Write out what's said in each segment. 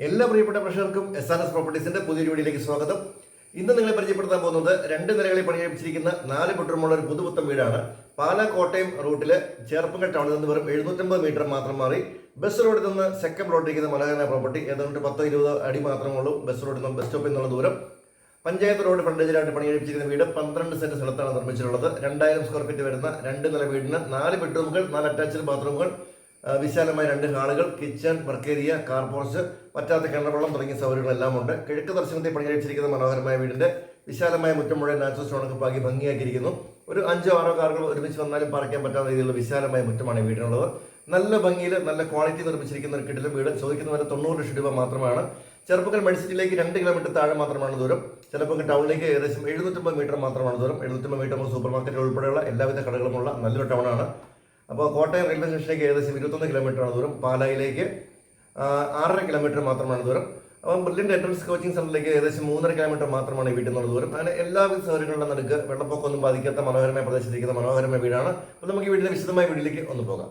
എല്ലാ പ്രിയപ്പെട്ട പ്രഷർക്കും എസ് ആർ എസ് പ്രോപ്പർട്ടീസിന്റെ പുതിയൊരു വീഡിയോയിലേക്ക് സ്വാഗതം. ഇന്ന് നിങ്ങളെ പരിചയപ്പെടുത്താൻ പോകുന്നത് രണ്ട് നിലകളിൽ പണിയിപ്പിച്ചിരിക്കുന്ന നാല് ബെഡ്റൂമുള്ള ഒരു പുതുപുത്തം വീടാണ്. പാലാ കോട്ടയം റൂട്ടിലെ ചേർപ്പുങ്കൽ ടൗണിൽ നിന്ന് വെറും എഴുന്നൂറ്റമ്പത് മീറ്റർ മാത്രം മാറി ബസ് റോഡിൽ നിന്ന് സെക്കൻഡ് റോഡിലിരിക്കുന്ന മനോഹരമായ പ്രോപ്പർട്ടി ഏതാണ്ട് പത്തോ ഇരുപതോ അടി മാത്രമേ ഉള്ളൂ ബസ് റോഡിൽ നിന്ന് ബസ് സ്റ്റോപ്പിൽ നിന്നുള്ള ദൂരം. പഞ്ചായത്ത് റോഡ് ഫ്രണ്ടേജിലായിട്ട് പണികഴിപ്പിച്ചിരിക്കുന്ന വീട് പന്ത്രണ്ട് സെന്റ് സ്ഥലത്താണ് നിർമ്മിച്ചിട്ടുള്ളത്. രണ്ടായിരം സ്ക്വയർ ഫീറ്റ് വരുന്ന രണ്ട് നില വീടിന് നാല് ബെഡ്റൂമുകൾ നാല് അറ്റാച്ച്ഡ് ബാത്റൂമുകൾ വിശാലമായ രണ്ട് ഹാളുകൾ kitchen work area car porch പറ്റാത്ത കിണറുവെള്ളം തുടങ്ങിയ സൗകര്യങ്ങളെല്ലാം ഉണ്ട് കിഴക്ക് ദർശനത്തിൽ പണികഴിച്ചിരിക്കുന്ന മനോഹരമായ വീടിന്റെ വിശാലമായ മുറ്റം മുഴുവൻ നാച്ചുറൽ സ്റ്റോണൊക്കെ പാകി ഭംഗിയാക്കിയിരിക്കുന്നു. ഒരു അഞ്ചോ ആറോ കാറുകൾ ഒരുമിച്ച് വന്നാലും പാർക്കാൻ പറ്റാവുന്ന രീതിയിലുള്ള വിശാലമായ മുറ്റമാണ് ഈ വീടിനുള്ളത്. നല്ല ഭംഗിയിൽ നല്ല ക്വാളിറ്റി നിർമ്മിച്ചിരിക്കുന്ന ഒരു കിടിലം വീട്. ചോദിക്കുന്ന വില തൊണ്ണൂറ് ലക്ഷം രൂപ മാത്രമാണ്. ചെറുപ്പക്കൽ മെഡിസിറ്റിയിലേക്ക് രണ്ട് കിലോമീറ്റർ താഴെ മാത്രമാണ് ദൂരം. ചിലപ്പോൾ ടൗണിലേക്ക് ഏകദേശം എഴുന്നൂറ്റമ്പത് മീറ്റർ മാത്രമാണ് ദൂരം. എഴുന്നൂറ്റമ്പത് മീറ്റർ സൂപ്പർ മാർക്കറ്റ് ഉൾപ്പെടെയുള്ള എല്ലാവിധ കടകളുമുള്ള നല്ലൊരു ടൗണാണ്. അപ്പോൾ കോട്ടയം റെയിൽവേ സ്റ്റേഷനിലേക്ക് ഏകദേശം ഇരുപത്തൊന്ന് കിലോമീറ്ററാണ് ദൂരം. പാലായിലേക്ക് ആറര കിലോമീറ്റർ മാത്രമാണ് ദൂരം. അപ്പം ബ്രില്യന്റ് എൻട്രൻസ് കോച്ചിങ് സെന്ററിലേക്ക് ഏകദേശം മൂന്നര കിലോമീറ്റർ മാത്രമാണ് വീട്ടിൽ നിന്നുള്ള ദൂരം. അങ്ങനെ എല്ലാവിധ സൗകര്യങ്ങളുടെ നടുക്ക് വെള്ളപ്പൊക്കമൊന്നും ബാധിക്കാത്ത മനോഹരമായ പ്രദേശത്തിരിക്കുന്ന മനോഹരമായ വീടാണ്. അപ്പോൾ നമുക്ക് ഈ വീടിന്റെ വിശദമായ വീട്ടിലേക്ക് ഒന്ന് പോകാം.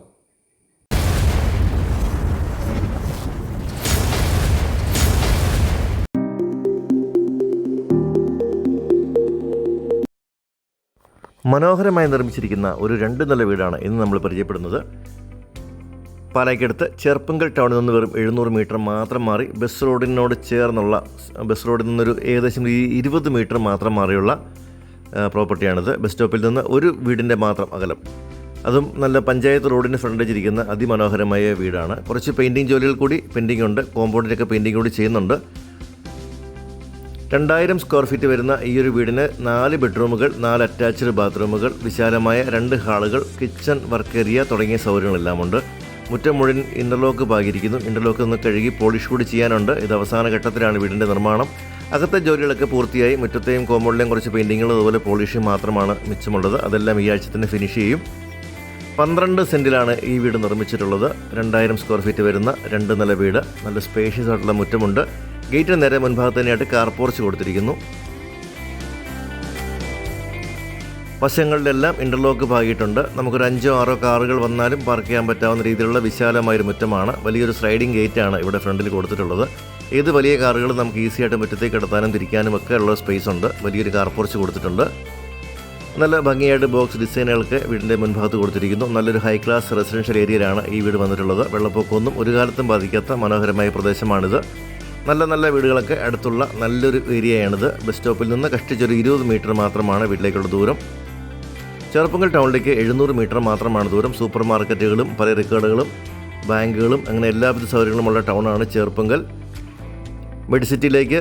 മനോഹരമായി നിർമ്മിച്ചിരിക്കുന്ന ഒരു രണ്ട് നില വീടാണ് ഇന്ന് നമ്മൾ പരിചയപ്പെടുന്നത്. പാലക്കടുത്ത് ചെറുപ്പങ്കൽ ടൗണിൽ നിന്ന് വെറും എഴുന്നൂറ് മീറ്റർ മാത്രം മാറി ബസ് റോഡിനോട് ചേർന്നുള്ള ബസ് റോഡിൽ നിന്നൊരു ഏകദേശം ഇരുപത് മീറ്റർ മാത്രം മാറിയുള്ള പ്രോപ്പർട്ടിയാണിത്. ബസ് സ്റ്റോപ്പിൽ നിന്ന് ഒരു വീടിന്റെ മാത്രം അകലം. അതും നല്ല പഞ്ചായത്ത് റോഡിന് ഫ്രണ്ടേജ് ഇരിക്കുന്ന അതിമനോഹരമായ വീടാണ്. കുറച്ച് പെയിന്റിങ് ജോലികൾ കൂടി പെയിന്റിംഗ് ഉണ്ട്. കോമ്പൗണ്ടിലൊക്കെ പെയിന്റിങ് കൂടി ചെയ്യുന്നുണ്ട്. രണ്ടായിരം സ്ക്വയർ ഫീറ്റ് വരുന്ന ഈ ഒരു വീടിന് നാല് ബെഡ്റൂമുകൾ നാല് അറ്റാച്ച്ഡ് ബാത്റൂമുകൾ വിശാലമായ രണ്ട് ഹാളുകൾ കിച്ചൺ വർക്ക് ഏരിയ തുടങ്ങിയ സൗകര്യങ്ങളെല്ലാം ഉണ്ട്. മുറ്റം മുഴുവൻ ഇന്റർലോക്ക് പാകിയിരിക്കുന്നു ഇന്റർലോക്ക് ഒന്ന് കഴുകി പോളിഷ് കൂടി ചെയ്യാനുണ്ട്. ഇത് അവസാന ഘട്ടത്തിലാണ് വീടിന്റെ നിർമ്മാണം. അകത്തെ ജോലികളൊക്കെ പൂർത്തിയായി. മുറ്റത്തെയും കോമ്പൗണ്ടിലെയും കുറച്ച് പെയിന്റിങ്ങുകളും അതുപോലെ പോളിഷും മാത്രമാണ് മിച്ചമുള്ളത്. അതെല്ലാം ഈ ആഴ്ച തന്നെ ഫിനിഷ് ചെയ്യും. പന്ത്രണ്ട് സെന്റിലാണ് ഈ വീട് നിർമ്മിച്ചിട്ടുള്ളത്. രണ്ടായിരം സ്ക്വയർ ഫീറ്റ് വരുന്ന രണ്ട് നില വീട്. നല്ല സ്പേഷ്യസ് ആയിട്ടുള്ള മുറ്റമുണ്ട്. ഗേറ്റിന് നേരെ മുൻഭാഗത്ത് തന്നെയായിട്ട് കാർ പോർച്ച് കൊടുത്തിരിക്കുന്നു. വശങ്ങളിലെല്ലാം ഇന്റർലോക്ക് പാകിയിട്ടുണ്ട് നമുക്കൊരു അഞ്ചോ ആറോ കാറുകൾ വന്നാലും പാർക്ക് ചെയ്യാൻ പറ്റാവുന്ന രീതിയിലുള്ള വിശാലമായൊരു മുറ്റമാണ്. വലിയൊരു സ്ലൈഡിംഗ് ഗേറ്റാണ് ഇവിടെ ഫ്രണ്ടിൽ കൊടുത്തിട്ടുള്ളത്. ഏത് വലിയ കാറുകൾ നമുക്ക് ഈസി ആയിട്ട് മുറ്റത്തേക്ക് കിടത്താനും തിരിക്കാനും ഒക്കെ ഉള്ള സ്പേസ് ഉണ്ട്. വലിയൊരു കാർ പോർച്ച് കൊടുത്തിട്ടുണ്ട്. നല്ല ഭംഗിയായിട്ട് ബോക്സ് ഡിസൈനുകൾക്ക് വീടിന്റെ മുൻഭാഗത്ത് കൊടുത്തിരിക്കുന്നു. നല്ലൊരു ഹൈ ക്ലാസ് റെസിഡൻഷ്യൽ ഏരിയയിലാണ് ഈ വീട് വന്നിട്ടുള്ളത്. വെള്ളപ്പൊക്കമൊന്നും ഒരു കാലത്തും ബാധിക്കാത്ത മനോഹരമായ പ്രദേശമാണിത്. നല്ല നല്ല വീടുകളൊക്കെ അടുത്തുള്ള നല്ലൊരു ഏരിയയാണിത്. ബസ് സ്റ്റോപ്പിൽ നിന്ന് കഷ്ടിച്ചൊരു ഇരുപത് മീറ്റർ മാത്രമാണ് വീട്ടിലേക്കുള്ള ദൂരം. ചെറുപ്പങ്കൽ ടൗണിലേക്ക് എഴുന്നൂറ് മീറ്റർ മാത്രമാണ് ദൂരം. സൂപ്പർ മാർക്കറ്റുകളും പല റിക്കാർഡുകളും ബാങ്കുകളും അങ്ങനെ എല്ലാവിധ സൗകര്യങ്ങളുമുള്ള ടൗണാണ് ചെറുപ്പങ്കൽ മെഡിസിറ്റിയിലേക്ക്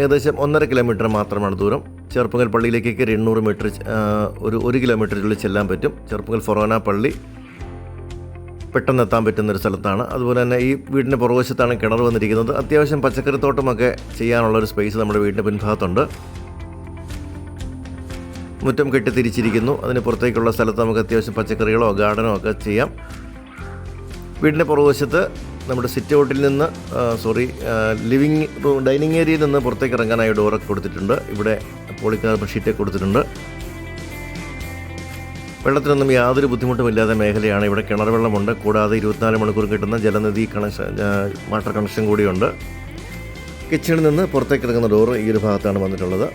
ഏകദേശം ഒന്നര കിലോമീറ്റർ മാത്രമാണ് ദൂരം. ചെറുപ്പങ്കൽ പള്ളിയിലേക്കൊക്കെ എണ്ണൂറ് മീറ്റർ ഒരു ഒരു കിലോമീറ്ററിനുള്ളിൽ ചെല്ലാൻ പറ്റും. ചെറുപ്പങ്കൽ ഫൊറോന പള്ളി പെട്ടെന്ന് എത്താൻ പറ്റുന്ന ഒരു സ്ഥലത്താണ്. അതുപോലെ തന്നെ ഈ വീടിന്റെ പുറകുവശത്താണ് കിണർ വന്നിരിക്കുന്നത്. അത്യാവശ്യം പച്ചക്കറിത്തോട്ടമൊക്കെ ചെയ്യാനുള്ള ഒരു സ്പേസ് നമ്മുടെ വീടിന്റെ പിൻഭാഗത്തുണ്ട്. മുറ്റം കെട്ടി തിരിച്ചിരിക്കുന്നു അതിന് പുറത്തേക്കുള്ള സ്ഥലത്ത് നമുക്ക് അത്യാവശ്യം പച്ചക്കറികളോ ഗാർഡനോ ഒക്കെ ചെയ്യാം. വീടിന്റെ പുറകുവശത്ത് നമ്മുടെ സിറ്റ് ഔട്ടിൽ നിന്ന് സോറി ലിവിങ് ഡൈനിങ് ഏരിയയിൽ നിന്ന് പുറത്തേക്ക് ഇറങ്ങാനായി ഡോറൊക്കെ കൊടുത്തിട്ടുണ്ട്. ഇവിടെ പോളിക്കാർബൺ ഷീറ്റൊക്കെ കൊടുത്തിട്ടുണ്ട്. വെള്ളത്തിനൊന്നും യാതൊരു ബുദ്ധിമുട്ടുമില്ലാത്ത മേഖലയാണ് ഇവിടെ കിണർ വെള്ളമുണ്ട്. കൂടാതെ ഇരുപത്തിനാല് മണിക്കൂർ കിട്ടുന്ന ജലനിധി കണക്ഷൻ വാട്ടർ കണക്ഷൻ കൂടിയുണ്ട്. കിച്ചണിൽ നിന്ന് പുറത്തേക്ക് ഇറങ്ങുന്ന ഡോറ് ഈ ഒരു ഭാഗത്താണ് വന്നിട്ടുള്ളത്.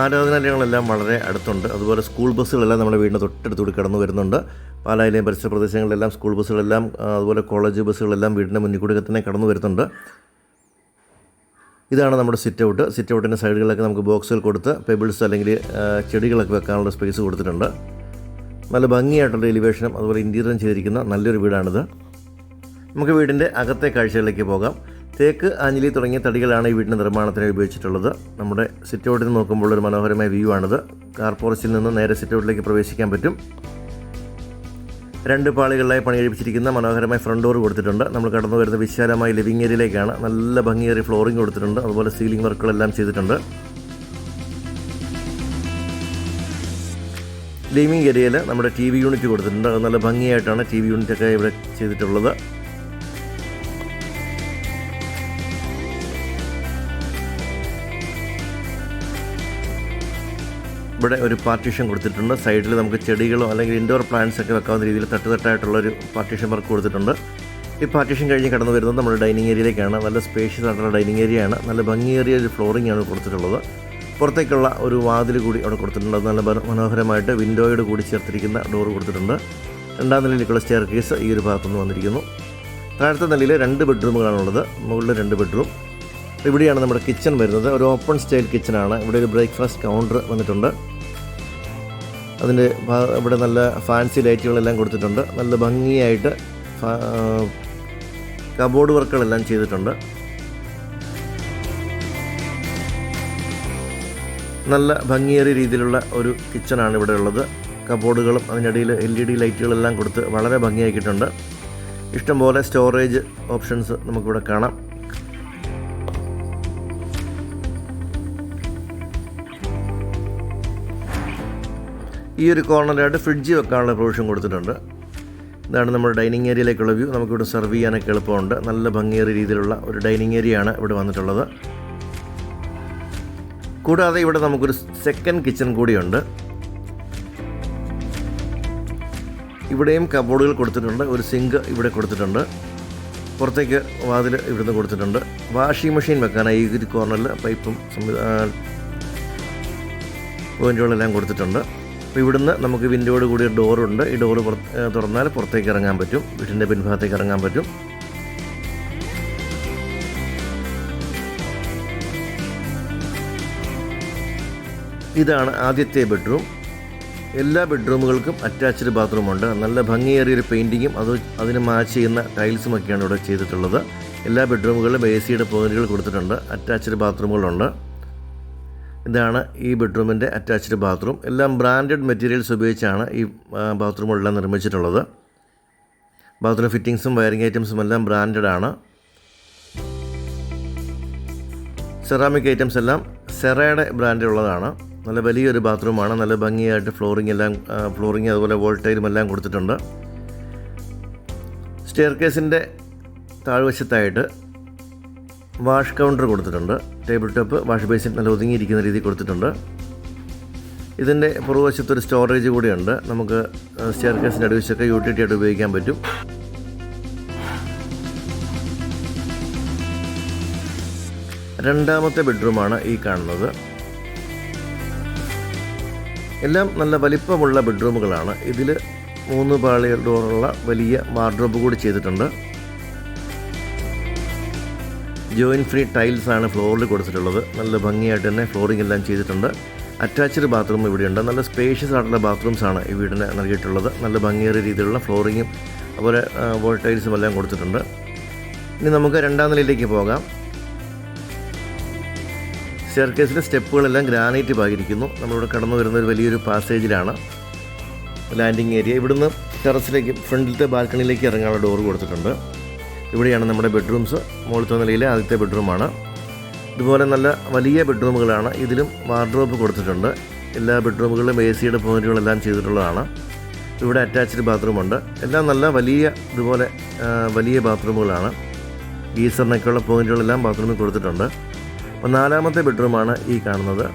ആരാധനാലയങ്ങളെല്ലാം വളരെ അടുത്തുണ്ട്. അതുപോലെ സ്കൂൾ ബസ്സുകളെല്ലാം നമ്മുടെ വീടിന്റെ തൊട്ടടുത്തൂടി കടന്നു വരുന്നുണ്ട്. പാലായിലെയും പരിസര പ്രദേശങ്ങളിലെല്ലാം സ്കൂൾ ബസ്സുകളെല്ലാം അതുപോലെ കോളേജ് ബസ്സുകളെല്ലാം വീടിന്റെ മുന്നിൽ കൂടി തന്നെ കടന്നു വരുന്നുണ്ട്. ഇതാണ് നമ്മുടെ സിറ്റ് ഔട്ട് സിറ്റ് ഔട്ടിന്റെ സൈഡുകളിലൊക്കെ നമുക്ക് ബോക്സുകൾ കൊടുത്ത് പെബിൾസ് അല്ലെങ്കിൽ ചെടികളൊക്കെ വെക്കാനുള്ള സ്പേസ് കൊടുത്തിട്ടുണ്ട്. നല്ല ഭംഗിയായിട്ടുള്ള എലിവേഷനും അതുപോലെ ഇന്റീരിയറും ചെയ്തിരിക്കുന്ന നല്ലൊരു വീടാണിത്. നമുക്ക് വീടിന്റെ അകത്തെ കാഴ്ചകളിലേക്ക് പോകാം. തേക്ക് ആഞ്ഞിലി തുടങ്ങിയ തടികളാണ് ഈ വീടിന്റെ നിർമ്മാണത്തിന് ഉപയോഗിച്ചിട്ടുള്ളത്. നമ്മുടെ സിറ്റ് ഔട്ടിൽ നിന്ന് നോക്കുമ്പോൾ ഒരു മനോഹരമായ വ്യൂ ആണിത്. കാർ പോർച്ചിൽ നിന്ന് നേരെ സിറ്റ് ഔട്ടിലേക്ക് പ്രവേശിക്കാൻ പറ്റും. രണ്ട് പാളികളിലായി പണികഴിപ്പിച്ചിരിക്കുന്ന മനോഹരമായ ഫ്രണ്ട് ഡോർ കൊടുത്തിട്ടുണ്ട്. നമ്മൾ കടന്നു വരുന്ന വിശാലമായ ലിവിംഗ് ഏരിയയിലേക്കാണ് നല്ല ഭംഗിയേറിയ ഫ്ലോറിംഗ് കൊടുത്തിട്ടുണ്ട്. അതുപോലെ സീലിംഗ് വർക്കുകളെല്ലാം ചെയ്തിട്ടുണ്ട്. ലിവിംഗ് ഏരിയയിൽ നമ്മുടെ ടി വി യൂണിറ്റ് കൊടുത്തിട്ടുണ്ട്. അത് നല്ല ഭംഗിയായിട്ടാണ് ടി വി യൂണിറ്റ് ഒക്കെ ഇവിടെ ചെയ്തിട്ടുള്ളത്. ഇവിടെ ഒരു പാർട്ടീഷൻ കൊടുത്തിട്ടുണ്ട്. സൈഡിൽ നമുക്ക് ചെടികളോ അല്ലെങ്കിൽ ഇൻഡോർ പ്ലാന്റ്സ് ഒക്കെ വെക്കാവുന്ന രീതിയിൽ തട്ടുതട്ടായിട്ടുള്ള ഒരു പാർട്ടീഷൻ വർക്ക് കൊടുത്തിട്ടുണ്ട്. ഈ പാർട്ടീഷൻ കഴിഞ്ഞ് കടന്നു വരുന്നത് നമ്മുടെ ഡൈനിങ് ഏരിയയിലേക്കാണ് നല്ല സ്പേഷ്യസ് ആയിട്ടുള്ള ഡൈനിങ് ഏരിയയാണ് നല്ല ഭംഗിയേറിയ ഒരു ഫ്ലോറിംഗ് ആണ് കൊടുത്തിട്ടുള്ളത്. പുറത്തേക്കുള്ള ഒരു വാതിൽ കൂടി അവിടെ കൊടുത്തിട്ടുണ്ട്. നല്ല മനോഹരമായിട്ട് വിൻഡോയോട് കൂടി ചേർത്തിരിക്കുന്ന ഡോർ കൊടുത്തിട്ടുണ്ട്. രണ്ടാം നിലയിലേക്കുള്ള സ്റ്റെയർ കേസ് ഈ ഒരു ഭാഗത്തുനിന്ന് വന്നിരിക്കുന്നു. താഴത്തെ നിലയിൽ രണ്ട് ബെഡ്റൂമുകളാണുള്ളത് മുകളിൽ രണ്ട് ബെഡ്റൂം ഇവിടെയാണ് നമ്മുടെ കിച്ചൺ വരുന്നത്. ഒരു ഓപ്പൺ സ്റ്റൈൽ കിച്ചണാണ് ഇവിടെ ഒരു ബ്രേക്ക്ഫാസ്റ്റ് കൗണ്ടർ വന്നിട്ടുണ്ട്. അതിന്റെ ഇവിടെ നല്ല ഫാൻസി ലൈറ്റുകളെല്ലാം കൊടുത്തിട്ടുണ്ട്. നല്ല ഭംഗിയായിട്ട് കബോർഡ് വർക്കുകളെല്ലാം ചെയ്തിട്ടുണ്ട്. നല്ല ഭംഗിയേറിയ രീതിയിലുള്ള ഒരു കിച്ചണാണ് ഇവിടെ ഉള്ളത്. കബോർഡുകളും അതിനിടയിൽ എൽ ഇ ഡി ലൈറ്റുകളെല്ലാം കൊടുത്ത് വളരെ ഭംഗിയാക്കിയിട്ടുണ്ട്. ഇഷ്ടംപോലെ സ്റ്റോറേജ് ഓപ്ഷൻസ് നമുക്കിവിടെ കാണാം. ഈ ഒരു കോർണറായിട്ട് ഫ്രിഡ്ജ് വെക്കാനുള്ള പ്രൊവിഷൻ കൊടുത്തിട്ടുണ്ട്. ഇതാണ് നമ്മുടെ ഡൈനിങ് ഏരിയയിലേക്കുള്ള വ്യൂ. നമുക്കിവിടെ സെർവ് ചെയ്യാനൊക്കെ എളുപ്പമുണ്ട്. നല്ല ഭംഗിയേറിയ രീതിയിലുള്ള ഒരു ഡൈനിങ് ഏരിയയാണ് ഇവിടെ വന്നിട്ടുള്ളത്. കൂടാതെ ഇവിടെ നമുക്കൊരു സെക്കൻഡ് കിച്ചൺ കൂടിയുണ്ട്. ഇവിടെയും കബോർഡുകൾ കൊടുത്തിട്ടുണ്ട്. ഒരു സിങ്ക് ഇവിടെ കൊടുത്തിട്ടുണ്ട്. പുറത്തേക്ക് വാതിൽ ഇവിടുന്ന് കൊടുത്തിട്ടുണ്ട്. വാഷിംഗ് മെഷീൻ വെക്കാനായി ഈ കോർണറിൽ പൈപ്പും സംവിധാനം പോയിന്റുകളെല്ലാം കൊടുത്തിട്ടുണ്ട്. അപ്പോൾ ഇവിടുന്ന് നമുക്ക് വിൻഡോയോട് കൂടിയ ഡോറുണ്ട് ഈ ഡോറ് തുറന്നാൽ പുറത്തേക്ക് ഇറങ്ങാൻ പറ്റും. വീട്ടിന്റെ പിൻഭാഗത്തേക്ക് ഇറങ്ങാൻ പറ്റും. ഇതാണ് ആദ്യത്തെ ബെഡ്റൂം എല്ലാ ബെഡ്റൂമുകൾക്കും അറ്റാച്ച്ഡ് ബാത്റൂമുണ്ട് നല്ല ഭംഗിയേറിയൊരു പെയിന്റിങ്ങും അത് അതിന് മാച്ച് ചെയ്യുന്ന ടൈൽസും ഒക്കെയാണ് ഇവിടെ ചെയ്തിട്ടുള്ളത്. എല്ലാ ബെഡ്റൂമുകളിലും എ സിയുടെ പോയിന്റുകൾ കൊടുത്തിട്ടുണ്ട്. അറ്റാച്ച്ഡ് ബാത്റൂമുകളുണ്ട് ഇതാണ് ഈ ബെഡ്റൂമിന്റെ അറ്റാച്ച്ഡ് ബാത്റൂം. എല്ലാം ബ്രാൻഡഡ് മെറ്റീരിയൽസ് ഉപയോഗിച്ചാണ് ഈ ബാത്റൂമുകളെല്ലാം നിർമ്മിച്ചിട്ടുള്ളത്. ബാത്റൂം ഫിറ്റിങ്സും വയറിംഗ് ഐറ്റംസും എല്ലാം ബ്രാൻഡഡ് ആണ്. സെറാമിക് ഐറ്റംസ് എല്ലാം സെറയുടെ ബ്രാൻഡിലുള്ളതാണ് നല്ല വലിയൊരു ബാത്റൂമാണ്. നല്ല ഭംഗിയായിട്ട് ഫ്ലോറിംഗ് എല്ലാം ഫ്ലോറിംഗ് അതുപോലെ വോൾട്ടൈലും എല്ലാം കൊടുത്തിട്ടുണ്ട്. സ്റ്റെയർ കേസിന്റെ താഴ്വശത്തായിട്ട് വാഷ് കൗണ്ടർ കൊടുത്തിട്ടുണ്ട്. ടേബിൾ ടോപ്പ് വാഷ് ബേസിൻ നല്ല ഒതുങ്ങിയിരിക്കുന്ന രീതിയിൽ കൊടുത്തിട്ടുണ്ട്. ഇതിന്റെ പുറകുവശത്ത് ഒരു സ്റ്റോറേജ് കൂടിയുണ്ട്. നമുക്ക് സ്റ്റെയർ കേസിന്റെ അടിവശമൊക്കെ യൂട്ടിലിറ്റി ആയിട്ട് ഉപയോഗിക്കാൻ പറ്റും. രണ്ടാമത്തെ ബെഡ്റൂമാണ് ഈ കാണുന്നത്. എല്ലാം നല്ല വലിപ്പമുള്ള ബെഡ്റൂമുകളാണ്. ഇതിൽ മൂന്ന് പാളികളോടുള്ള വലിയ വാർഡ്രോബ് കൂടി ചെയ്തിട്ടുണ്ട്. ജോയിൻ ഫ്രീ ടൈൽസ് ആണ് ഫ്ലോറിൽ കൊടുത്തിട്ടുള്ളത്. നല്ല ഭംഗിയായിട്ട് തന്നെ ഫ്ലോറിംഗ് എല്ലാം ചെയ്തിട്ടുണ്ട്. അറ്റാച്ച്ഡ് ബാത്റൂം ഇവിടെയുണ്ട്. നല്ല സ്പേഷ്യസ് ആയിട്ടുള്ള ബാത്റൂംസ് ആണ് ഈ വീടിന് നൽകിയിട്ടുള്ളത്. നല്ല ഭംഗിയേറിയ രീതിയിലുള്ള ഫ്ലോറിങ്ങും അതുപോലെ വോൾ ടൈൽസും എല്ലാം കൊടുത്തിട്ടുണ്ട്. ഇനി നമുക്ക് രണ്ടാം നിലയിലേക്ക് പോകാം. സ്റ്റെയർക്കേസിലെ സ്റ്റെപ്പുകളെല്ലാം ഗ്രാനൈറ്റ് പാകിയിരിക്കുന്നു. നമ്മളിവിടെ കടന്നു വരുന്ന ഒരു വലിയൊരു പാസേജിലാണ്. ലാൻഡിങ് ഏരിയ ഇവിടുന്ന് ടെറസിലേക്ക് ഫ്രണ്ടിലത്തെ ബാൽക്കണിയിലേക്ക് ഇറങ്ങാനുള്ള ഡോർ കൊടുത്തിട്ടുണ്ട്. ഇവിടെയാണ് നമ്മുടെ ബെഡ്റൂംസ്. മുകളിലത്തെ നിലയിലെ ആദ്യത്തെ ബെഡ്റൂമാണ്. ഇതുപോലെ നല്ല വലിയ ബെഡ്റൂമുകളാണ് ഇതിലും വാർഡ്രോബ് കൊടുത്തിട്ടുണ്ട്. എല്ലാ ബെഡ്റൂമുകളിലും എ സിയുടെ പോയിന്റുകളെല്ലാം ചെയ്തിട്ടുള്ളതാണ്. ഇവിടെ അറ്റാച്ച്ഡ് ബാത്റൂമുണ്ട്. എല്ലാം നല്ല വലിയ ഇതുപോലെ വലിയ ബാത്റൂമുകളാണ്. ഗീസറിനൊക്കെയുള്ള പോയിന്റുകളെല്ലാം ബാത്റൂമിൽ കൊടുത്തിട്ടുണ്ട്. അപ്പോൾ നാലാമത്തെ ബെഡ്റൂമാണ് ഈ കാണുന്നത്.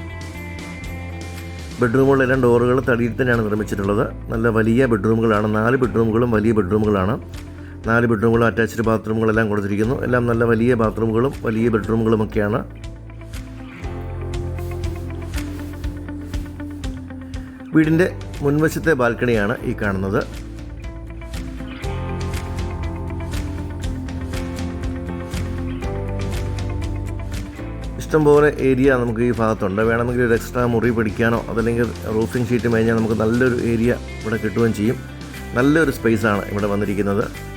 ബെഡ്റൂമുകളെല്ലാം ഡോറുകൾ തടിയിൽ തന്നെയാണ് നിർമ്മിച്ചിട്ടുള്ളത്. നല്ല വലിയ ബെഡ്റൂമുകളാണ്. നാല് ബെഡ്റൂമുകളും വലിയ ബെഡ്റൂമുകളാണ്. നാല് ബെഡ്റൂമുകളും അറ്റാച്ച്ഡ് ബാത്റൂമുകളെല്ലാം കൊടുത്തിരിക്കുന്നു. എല്ലാം നല്ല വലിയ ബാത്റൂമുകളും വലിയ ബെഡ്റൂമുകളും ബെഡ്റൂമുകളുമൊക്കെയാണ്. വീടിന്റെ മുൻവശത്തെ ബാൽക്കണിയാണ് ഈ കാണുന്നത്. ഇഷ്ടംപോലെ ഏരിയ നമുക്ക് ഈ ഭാഗത്തുണ്ട്. വേണമെങ്കിൽ ഒരു എക്സ്ട്രാ മുറി പിടിക്കാനോ അതല്ലെങ്കിൽ റൂഫിംഗ് ഷീറ്റ് മേഞ്ഞാൽ നമുക്ക് നല്ലൊരു ഏരിയ ഇവിടെ കിട്ടുകയും ചെയ്യും. നല്ലൊരു സ്പേസാണ് ഇവിടെ വന്നിരിക്കുന്നത്.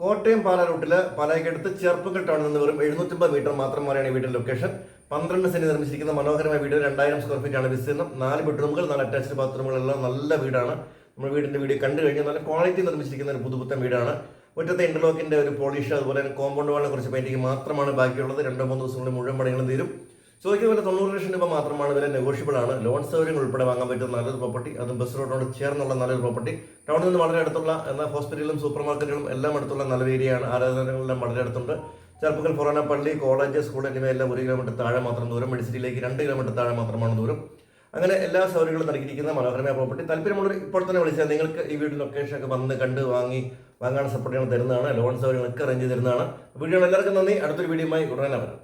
കോട്ടയം പാല റൂട്ടിൽ പാലായ്ക്കടുത്ത് ചെറുപ്പക്കെട്ടാണ് നിന്ന് വെറും എഴുന്നൂറ്റമ്പത് മീറ്റർ മാത്രം മാറിയാണ് വീടിന്റെ ലൊക്കേഷൻ. പന്ത്രണ്ട് സെന്റ് നിർമ്മിച്ചിരിക്കുന്ന മനോഹരമായ വീട് രണ്ടായിരം സ്ക്വയർ ഫീറ്റ് ആണ് വിസ്തീർണം. നാല് ബെഡ്റൂമുകൾ നാല് അറ്റാച്ച്ഡ് ബാത്റൂമുകളെല്ലാം നല്ല വീടാണ്. നമ്മൾ വീടിന്റെ വീഡിയോ കണ്ടു കഴിഞ്ഞാൽ നല്ല ക്വാളിറ്റി നിർമ്മിച്ചിരിക്കുന്ന ഒരു പുതുപുത്തൻ വീടാണ്. ഒറ്റത്തെ ഇന്റർലോക്കിന്റെ ഒരു പോളിഷ് അതുപോലെ തന്നെ കോമ്പൗണ്ട് വാളിനെ കുറിച്ച് പെയിന്റിങ് മാത്രമാണ് ബാക്കിയുള്ളത്. രണ്ടോ മൂന്ന് ദിവസങ്ങളിൽ മുഴുവൻ പണികളും തീരും. ചോദിക്കുന്ന പോലെ തൊണ്ണൂറ് ലക്ഷം രൂപ മാത്രമാണ് വില നെഗോഷ്യബിൾ ആണ്. ലോൺ സൗകര്യങ്ങൾ ഉൾപ്പെടെ വാങ്ങാൻ പറ്റുന്ന നല്ലൊരു പ്രോപ്പർട്ടി അതും ബസ് റോഡിനോട് ചേർന്നുള്ള നല്ലൊരു പ്രോപ്പർട്ടി ടൗണിൽ നിന്ന് വളരെ അടുത്തുള്ള എന്നാൽ ഹോസ്പിറ്റലും സൂപ്പർ മാർക്കറ്റുകളും എല്ലാം അടുത്തുള്ള നല്ല ഏരിയയാണ് ആരാധനകളെല്ലാം വളരെ അടുത്തുണ്ട്. ചെറുപ്പക്കൽ ഫൊറാന പള്ളി കോളേജ് സ്കൂൾ എന്നിവയെല്ലാം ഒരു കിലോമീറ്റർ താഴെ മാത്രം ദൂരം. മെഡിസിറ്റിയിലേക്ക് രണ്ട് കിലോമീറ്റർ താഴെ മാത്രമാണ് ദൂരം. അങ്ങനെ എല്ലാ സൗകര്യങ്ങളും നൽകിയിരിക്കുന്ന മനോഹരമായ പ്രോപ്പർട്ടി താല്പര്യമുള്ളവർ ഇപ്പോൾ തന്നെ വിളിച്ചാൽ നിങ്ങൾക്ക് ഈ വീട് ലൊക്കേഷൻ ഒക്കെ വന്ന് കണ്ട് വാങ്ങി വാങ്ങാൻ സപ്പോർട്ട് ചെയ്യണം തരുന്നതാണ്. ലോൺ സൗകര്യങ്ങളൊക്കെ അറേഞ്ച് ചെയ്ത് തരുന്നതാണ്. വീഡിയോ എല്ലാവർക്കും നന്ദി. അടുത്തൊരു വീഡിയോയുമായി ഉടനെ വരാം.